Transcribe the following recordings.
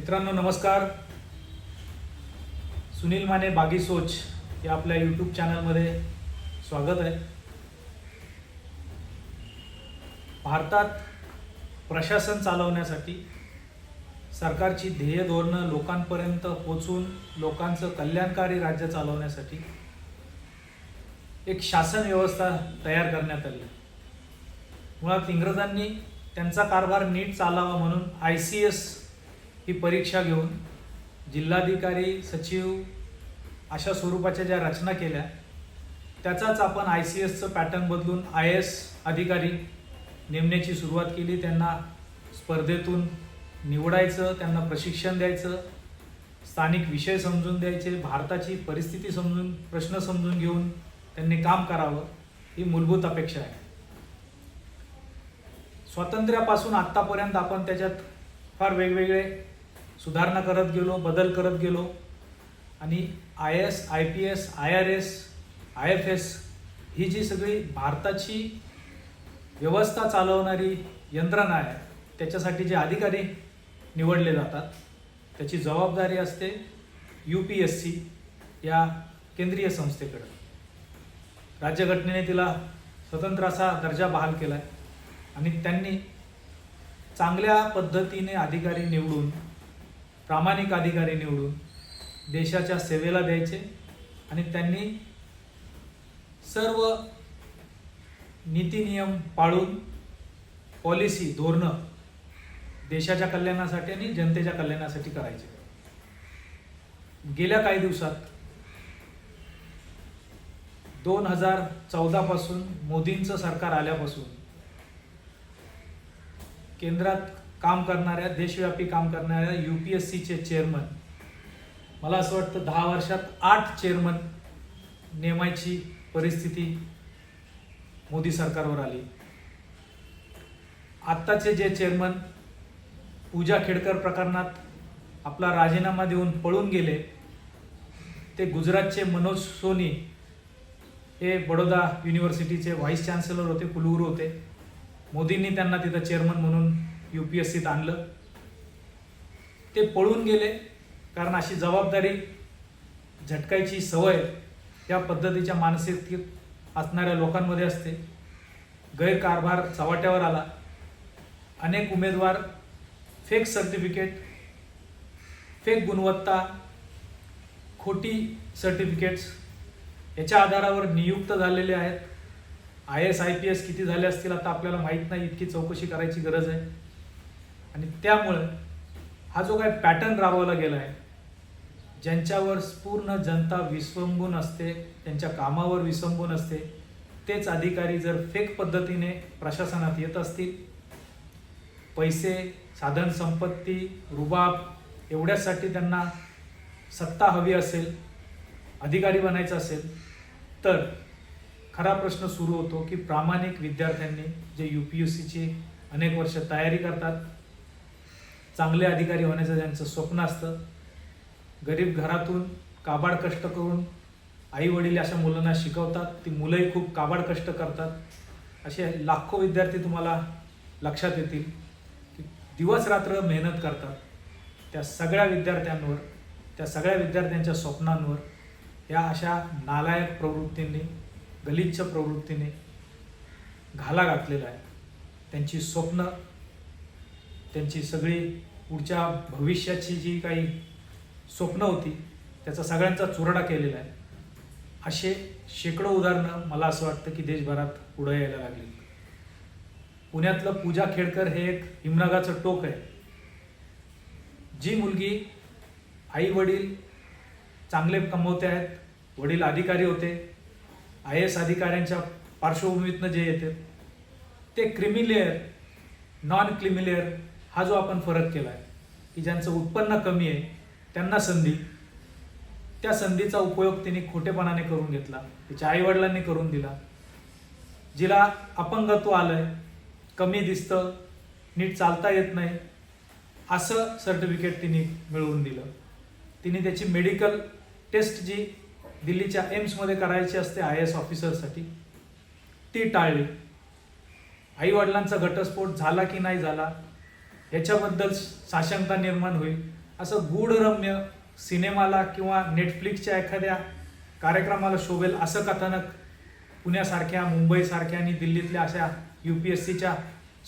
मित्रांनो नमस्कार. सुनील माने बागी सोच या आपल्या यूट्यूब चॅनलमध्ये स्वागत आहे. भारतात प्रशासन चालवण्यासाठी सरकारची ध्येय धोरणं लोकांपर्यंत पोचून लोकांचं कल्याणकारी राज्य चालवण्यासाठी एक शासन व्यवस्था तयार करण्यात आली. मुळात इंग्रजांनी त्यांचा कारभार नीट चालावा म्हणून आय सी एस ही परीक्षा घेऊन जिल्हाधिकारी सचिव अशा स्वरूपाच्या ज्या रचना केल्या त्याचाच आपण आय सी एसचं पॅटर्न बदलून आय एस अधिकारी नेमण्याची सुरुवात केली. त्यांना स्पर्धेतून निवडायचं त्यांना प्रशिक्षण द्यायचं स्थानिक विषय समजून द्यायचे भारताची परिस्थिती समजून प्रश्न समजून घेऊन त्यांनी काम करावं ही मूलभूत अपेक्षा आहे. स्वातंत्र्यापासून आत्तापर्यंत आपण त्याच्यात फार वेगवेगळे सुधारणा करत गेलो बदल करत गेलो. आणि I S I P S I R S I F S ही जी सगळी भारताची व्यवस्था चालवणारी यंत्रणा आहे त्याच्यासाठी जे अधिकारी निवडले जातात त्याची जबाबदारी असते यू पी एस सी या केंद्रीय संस्थेकडं. राज्यघटनेने तिला स्वतंत्र असा दर्जा बहाल केला आहे आणि त्यांनी चांगल्या पद्धतीने अधिकारी निवडून प्रामाणिक अधिकारी निवडून देशाच्या सेवेला द्यायचे आणि त्यांनी सर्व नीती नियम पाळून पॉलिसी धोरणं देशाच्या कल्याणासाठी आणि जनतेच्या कल्याणासाठी करायचे. गेल्या काही दिवसात दोन हजार चौदापासून मोदींचं सरकार आल्यापासून केंद्रात काम करणाऱ्या देशव्यापी काम करणाऱ्या यू पी एस सीचे चेअरमन मला असं वाटतं दहा वर्षात आठ चेअरमन नेमायची परिस्थिती मोदी सरकारवर आली. आत्ताचे जे चेअरमन पूजा खेडकर प्रकरणात आपला राजीनामा देऊन पळून गेले ते गुजरातचे मनोज सोनी हे बडोदा युनिव्हर्सिटीचे व्हाईस चान्सलर होते कुलगुरू होते. मोदींनी त्यांना तिथं चेअरमन म्हणून यू पी एस सीत आणलं. ते पळून गेले कारण अशी जबाबदारी झटकायची सवय या पद्धतीच्या मानसिकतेत असणाऱ्या लोकांमध्ये असते. गैरकारभार चव्हाट्यावर आला. अनेक उमेदवार फेक सर्टिफिकेट फेक गुणवत्ता खोटी सर्टिफिकेट्स याच्या आधारावर नियुक्त झालेले आहेत. I S I P S किती झाले असतील आता आपल्याला माहीत नाही इतकी चौकशी करायची गरज आहे. आणि त्यामुळं हा जो काय पॅटर्न राबवला गेला आहे ज्यांच्यावर पूर्ण जनता विसंबून असते त्यांच्या कामावर विसंबून असते तेच अधिकारी जर फेक पद्धतीने प्रशासनात येत असतील पैसे साधन संपत्ती रुबाब एवढ्यासाठी त्यांना सत्ता हवी असेल अधिकारी बनायचं असेल तर खरा प्रश्न सुरू होतो की प्रामाणिक विद्यार्थ्यांनी जे यू पी यू सीची अनेक वर्ष तयारी करतात चांगले अधिकारी होण्याचं ज्यांचं स्वप्न असतं गरीब घरातून काबाड कष्ट करून आई वडील अशा मुलांना शिकवतात ती मुलंही खूप काबाड कष्ट करतात. असे लाखो विद्यार्थी तुम्हाला लक्षात येतील की दिवस रात्र मेहनत करतात. त्या सगळ्या विद्यार्थ्यांवर त्या सगळ्या विद्यार्थ्यांच्या स्वप्नांवर या अशा नालायक प्रवृत्तींनी गलिच्छ प्रवृत्तीने घाला घातलेला आहे. त्यांची स्वप्न त्यांची सगळी पुढच्या भविष्याची जी काही स्वप्न होती त्याचा सगळ्यांचा चुरडा केलेला आहे. असे शेकडो उदाहरणं मला असं वाटतं की देशभरात पुढं यायला लागली. पुण्यातलं पूजा खेडकर हे एक हिमनागाचं टोक आहे. जी मुलगी आई वडील चांगले कमवते आहेत वडील अधिकारी होते आय एस अधिकाऱ्यांच्या पार्श्वभूमीतनं जे येते ते क्रिमिलेअर नॉन क्रिमिलेअर हा जो आपण फरक केला आहे की ज्यांचं उत्पन्न कमी आहे त्यांना संधी त्या संधीचा उपयोग तिने खोटेपणाने करून घेतला तिच्या आईवडिलांनी करून दिला. जिला अपंगत्व आलंय कमी दिसतं नीट चालता येत नाही असं सर्टिफिकेट तिने मिळवून दिलं. तिने त्याची मेडिकल टेस्ट जी दिल्लीच्या एम्समध्ये करायची असते आय एस ऑफिसरसाठी ती टाळली. आईवडिलांचा घटस्फोट झाला की नाही झाला याच्याबद्दल साशंकता निर्माण होईल. असं गूढरम्य सिनेमाला किंवा नेटफ्लिक्सच्या एखाद्या कार्यक्रमाला शोभेल असं कथानक पुण्यासारख्या मुंबईसारख्या आणि दिल्लीतल्या अशा यू पी एस सीच्या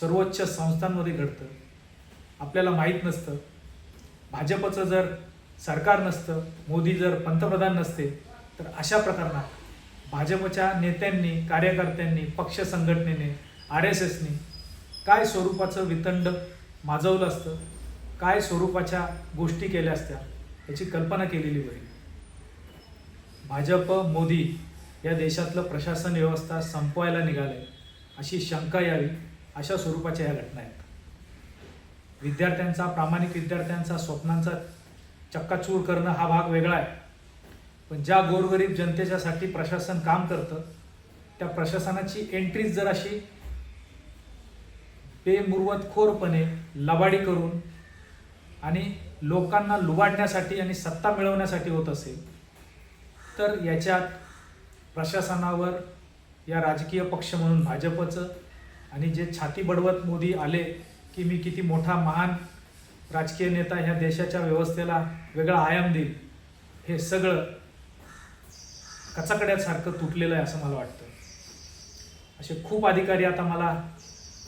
सर्वोच्च संस्थांमध्ये घडतं. आपल्याला माहीत नसतं. भाजपचं जर सरकार नसतं मोदी जर पंतप्रधान नसते तर अशा प्रकरणात भाजपच्या नेत्यांनी कार्यकर्त्यांनी पक्ष संघटनेने आर एस एसने काय स्वरूपाचं वितंड माजवलं असतं. काय स्वरूपाच्या गोष्टी केल्या असत्या याची कल्पना केलेली होईल भाजप मोदी या देशातलं प्रशासन व्यवस्था संपवायला निघाले अशी शंका यावी अशा स्वरूपाच्या या घटना आहेत. विद्यार्थ्यांचा प्रामाणिक विद्यार्थ्यांचा स्वप्नांचा चक्काचूर करणं हा भाग वेगळा आहे. पण ज्या गोरगरीब जनतेच्यासाठी प्रशासन काम करतं त्या प्रशासनाची एंट्रीज जर अशी बेमुरवतखोरपणे लबाडी करून आणि लोकांना लुबाडण्यासाठी आणि सत्ता मिळवण्यासाठी होत असेल तर याच्यात प्रशासनावर या राजकीय पक्ष म्हणून भाजपचं आणि जे छाती बडवत मोदी आले की मी किती मोठा महान राजकीय नेता ह्या देशाच्या व्यवस्थेला वेगळा आयाम देईल हे सगळं कचाकड्यासारखं तुटलेलं आहे असं मला वाटतं. असे खूप अधिकारी आता मला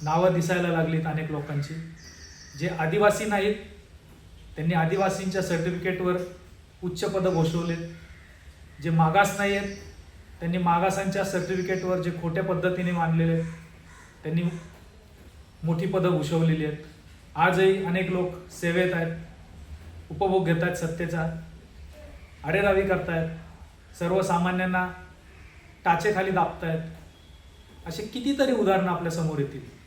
नावं दिसायला लागलीत अनेक लोकांची. जे आदिवासी नाहीत त्यांनी आदिवासींच्या सर्टिफिकेटवर उच्च पदं घोषवलेत जे मागास नाही आहेत त्यांनी मागासांच्या सर्टिफिकेटवर जे खोट्या पद्धतीने मानलेले आहेत त्यांनी मोठी पदं भूषवलेली आहेत. आजही अनेक लोक सेवेत आहेत उपभोग घेत आहेत सत्तेचा. अरेरावी करतायत सर्वसामान्यांना टाचेखाली दाबतायत. असे कितीतरी उदाहरणं आपल्यासमोर येतील.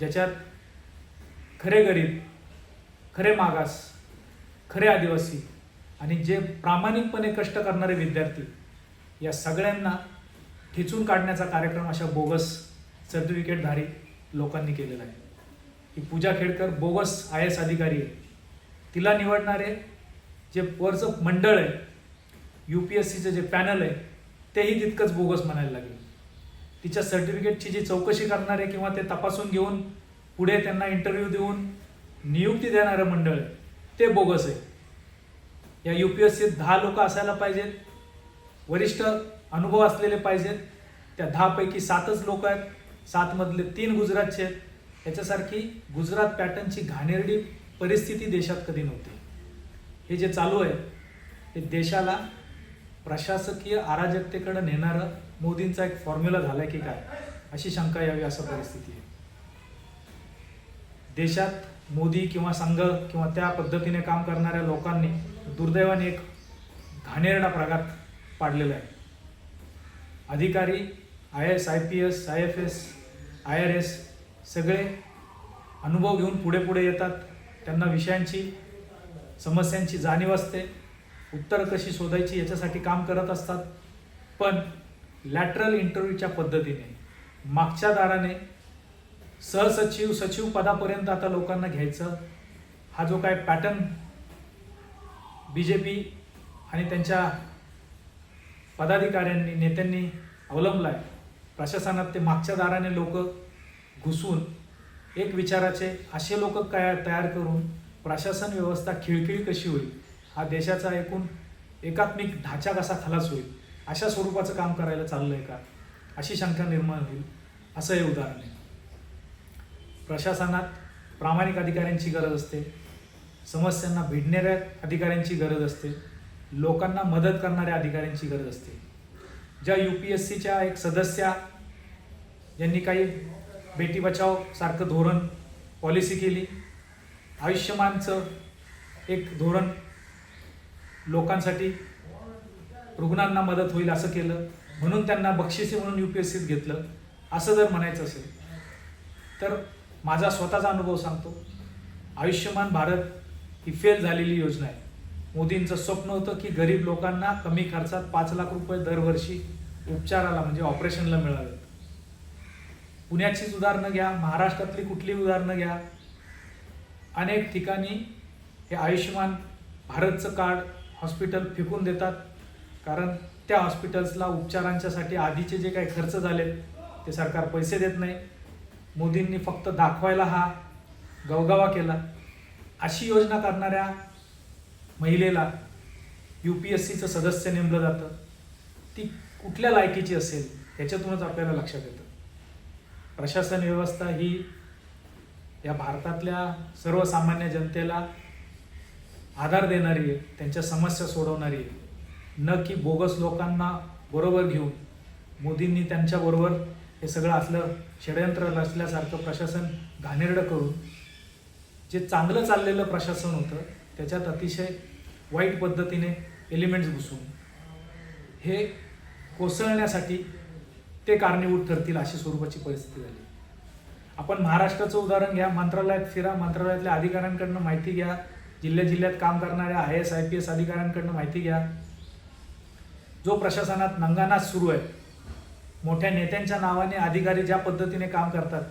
ज्याच्यात खरे गरीब खरे मागास खरे आदिवासी आणि जे प्रामाणिकपणे कष्ट करणारे विद्यार्थी या सगळ्यांना ठेचून काढण्याचा कार्यक्रम अशा बोगस सर्टिफिकेटधारी लोकांनी केलेला आहे. ही Pooja Khedkar bogus I S अधिकारी आहे. तिला निवडणारे जे वरचं मंडळ आहे यू पी एस सीचं जे पॅनल आहे तेही तितकंच बोगस म्हणायला लागेल. तिच्या सर्टिफिकेटची जी चौकशी करणारे किंवा ते तपासून घेऊन पुढे त्यांना इंटरव्ह्यू देऊन नियुक्ती देणारं मंडळ ते बोगस आहे. या यू पी एस सीत दहा लोक असायला पाहिजेत वरिष्ठ अनुभव असलेले पाहिजेत त्या दहापैकी सातच लोक आहेत सातमधले तीन गुजरातचे आहेत. याच्यासारखी गुजरात पॅटर्नची घाणेरडी परिस्थिती देशात कधी नव्हती. हे जे चालू आहे ते देशाला प्रशासकीय अराजकतेकडे नेणारं मोदींचा एक फॉर्म्युला झालाय की काय? अशी शंका यावी असं परिस्थिती आहे. देशात मोदी किंवा संघ किंवा त्या पद्धतीने काम करणाऱ्या लोकांनी दुर्दैवाने एक घाणेरडा प्रघात पाडलेला आहे. अधिकारी I S I P S I F S I R S सगळे अनुभव घेऊन पुढे पुढे येतात. त्यांना विषयांची समस्यांची जाणीव असते. उत्तरं कशी शोधायची याच्यासाठी काम करत असतात. पण लॅटरल इंटरव्ह्यूच्या पद्धतीने मागच्या दाराने सहसचिव सचिव पदापर्यंत आता लोकांना घ्यायचं. हा जो काय पॅटर्न बी जे पी आणि त्यांच्या पदाधिकाऱ्यांनी नेत्यांनी अवलंबला आहे प्रशासनात ते मागच्या दाराने लोक घुसून एक विचाराचे असे लोक काय तयार करून प्रशासन व्यवस्था खिळखिळी कशी होईल? हा देशाचा एकूण एकात्मिक ढाचा कसा खलास होईल. अशा स्वरूपाचं काम करायला चाललं आहे का? अशी शंका निर्माण होईल असं हे उदाहरण आहे. प्रशासनात प्रामाणिक अधिकाऱ्यांची गरज असते. समस्यांना भिडणाऱ्या अधिकाऱ्यांची गरज असते. लोकांना मदत करणाऱ्या अधिकाऱ्यांची गरज असते. ज्या यू पी एस सीच्या एक सदस्या ज्यांनी काही बेटी बचाव सारखं धोरण पॉलिसी केली आयुष्यमानचं एक धोरण लोकांसाठी रुग्णांना मदत होईल असं केलं. म्हणून त्यांना बक्षिसे म्हणून यू पी एस सीत घेतलं. असं जर म्हणायचं असेल तर माझा स्वतःचा अनुभव सांगतो. आयुष्यमान भारत ही फेल झालेली योजना आहे. मोदींचं स्वप्न होतं की गरीब लोकांना कमी खर्चात पाच लाख रुपये दरवर्षी उपचाराला म्हणजे ऑपरेशनला मिळावेत पुण्याचीच उदाहरणं घ्या महाराष्ट्रातली कुठली उदाहरणं घ्या. अनेक ठिकाणी हे आयुष्यमान भारतचं कार्ड हॉस्पिटल फेकून देतात. कारण त्या हॉस्पिटल्सला उपचारांच्यासाठी आधीचे जे काही खर्च झाले ते सरकार पैसे देत नाही. मोदींनी फक्त दाखवायला हा गवगावा केला. अशी योजना करणाऱ्या महिलेला यू पी एस सीचं सदस्य नेमलं जातं. ती कुठल्या लायकीची असेल याच्यातूनच आपल्याला लक्षात येतं. प्रशासन व्यवस्था ही या भारतातल्या सर्वसामान्य जनतेला आधार देणारी आहे त्यांच्या समस्या सोडवणारी आहे. न की बोगस लोकांना बरोबर घेऊन मोदींनी त्यांच्याबरोबर हे सगळं असलं षडयंत्र असल्यासारखं प्रशासन घाणेरडं करून जे चांगलं चाललेलं प्रशासन होतं त्याच्यात अतिशय वाईट पद्धतीने एलिमेंट्स घुसून हे कोसळण्यासाठी ते कारणीभूत ठरतील अशी स्वरूपाची परिस्थिती झाली. आपण महाराष्ट्राचं उदाहरण घ्या मंत्रालयात फिरा मंत्रालयातल्या अधिकाऱ्यांकडनं माहिती घ्या जिल्ह्या जिल्ह्यात काम करणाऱ्या I S I P S अधिकाऱ्यांकडनं माहिती घ्या. जो प्रशासनात नंगानाच सुरू आहे मोठ्या नेत्यांच्या नावाने अधिकारी ज्या पद्धतीने काम करतात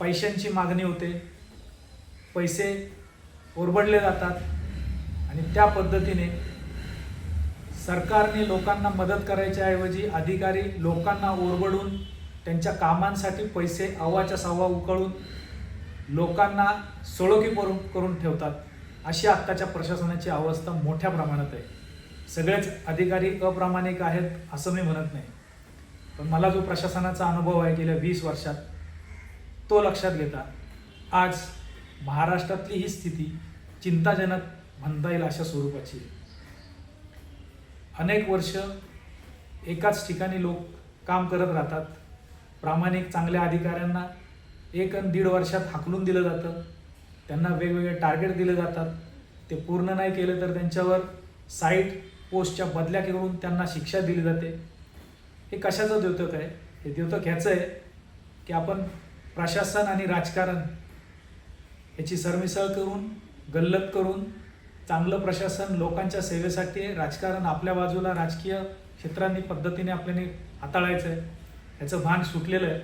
पैशांची मागणी होते पैसे ओरबडले जातात आणि त्या पद्धतीने सरकारने लोकांना मदत करायच्याऐवजी अधिकारी लोकांना ओरबडून त्यांच्या कामांसाठी पैसे अव्वाच्या सव्वा उकळून लोकांना सोळोकी करून करून ठेवतात. अशी आत्ताच्या प्रशासनाची अवस्था मोठ्या प्रमाणात आहे. सगळेच अधिकारी अप्रामाणिक आहेत असं मी म्हणत नाही. पण मला जो प्रशासनाचा अनुभव आहे गेल्या वीस वर्षात तो लक्षात घेता आज महाराष्ट्रातली ही स्थिती चिंताजनक म्हणता येईल अशा स्वरूपाची अनेक वर्ष एकाच ठिकाणी लोक काम करत राहतात. प्रामाणिक चांगल्या अधिकाऱ्यांना एक आणि दीड वर्षात हाकलून दिलं जातं. त्यांना वेगवेगळे टार्गेट दिले जातात. ते पूर्ण नाही केलं तर त्यांच्यावर साईट पोस्टच्या बदल्या करून त्यांना शिक्षा दिली जाते. हे कशाचं द्योतक आहे? हे द्योतक ह्याचं आहे की आपण प्रशासन आणि राजकारण ह्याची सरमिसळ करून गल्लत करून चांगलं प्रशासन लोकांच्या सेवेसाठी आहे. राजकारण आपल्या बाजूला राजकीय क्षेत्रांनी पद्धतीने आपल्याने हाताळायचं आहे ह्याचं भान सुटलेलं आहे.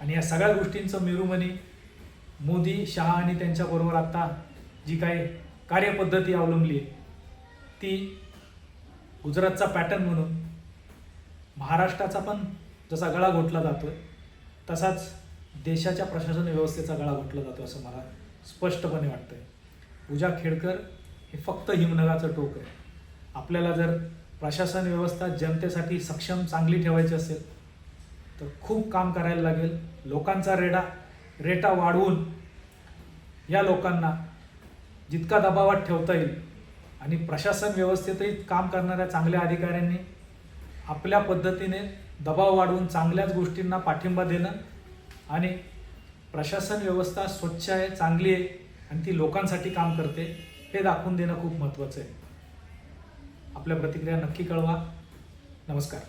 आणि या सगळ्या गोष्टींचं मेरुमनी मोदी शहा आणि त्यांच्याबरोबर आता जी काही कार्यपद्धती अवलंबली आहे ती गुजरातचा पॅटर्न म्हणून महाराष्ट्राचा पण जसा गळा घोटला जातो तसाच देशाच्या प्रशासन व्यवस्थेचा गळा घोटला जातो असं मला स्पष्टपणे वाटतंय. पूजा खेडकर हे फक्त हिमनगाचं टोक आहे. आपल्याला जर प्रशासन व्यवस्था जनतेसाठी सक्षम चांगली ठेवायची असेल तर खूप काम करायला लागेल. लोकांचा रेडा रेटा वाढवून या लोकांना जितका दबावात ठेवता येईल आणि प्रशासन व्यवस्थेतही काम करणाऱ्या चांगल्या अधिकाऱ्यांनी आपल्या पद्धतीने दबाव वाढवून चांगल्याच गोष्टींना पाठिंबा देणं आणि प्रशासन व्यवस्था स्वच्छ आहे चांगली आहे आणि ती लोकांसाठी काम करते हे दाखवून देणं खूप महत्त्वाचं आहे. आपल्या प्रतिक्रिया नक्की कळवा. नमस्कार.